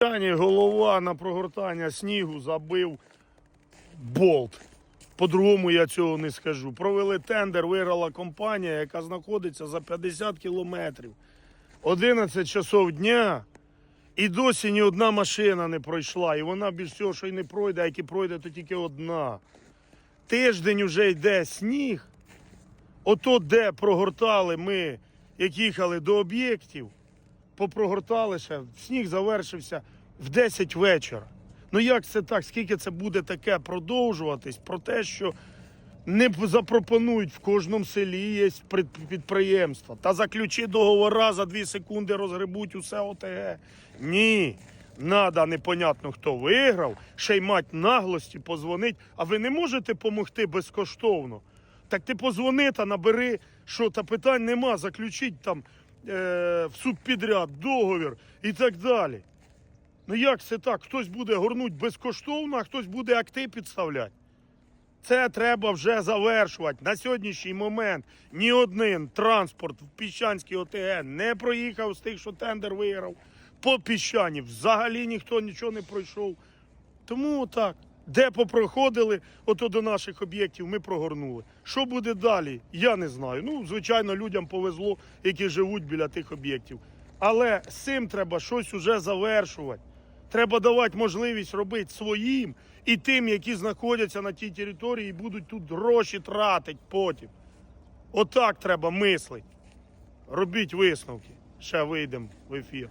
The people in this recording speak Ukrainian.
Голова на прогортання снігу забив болт. По-другому я цього не скажу. Провели тендер, виграла компанія, яка знаходиться за 50 кілометрів. 11 часов дня. І досі ні одна машина не пройшла. І вона більш всього, що й не пройде, а як і пройде, то тільки одна. Тиждень вже йде сніг. Ото де прогортали ми, як їхали до об'єктів, попрогортали ще, сніг завершився в 10 вечора. Ну як це так? Скільки це буде таке продовжуватись? Про те, що не запропонують в кожному селі є підприємства. Та заключи договора за 2 секунди розгребуть усе ОТГ. Ні. Надо непонятно хто виграв, ще й мать наглості позвонить, а ви не можете допомогти безкоштовно. Так ти позвони та набери, що та питань нема, заключіть там в субпідряд договір і так далі. Ну як це так? Хтось буде горнуть безкоштовно, а хтось буде акти підставляти. Це треба вже завершувати. На сьогоднішній момент ні один транспорт в Піщанській ОТГ не проїхав з тих, що тендер виграв. По піщані взагалі ніхто нічого не пройшов. Тому так, де попроходили, ото до наших об'єктів ми прогорнули. Що буде далі, я не знаю. Ну, звичайно, людям повезло, які живуть біля тих об'єктів. Але з цим треба щось уже завершувати. Треба давати можливість робити своїм і тим, які знаходяться на тій території і будуть тут гроші тратити потім. Отак треба мислити. Робіть висновки. Ще вийдемо в ефір.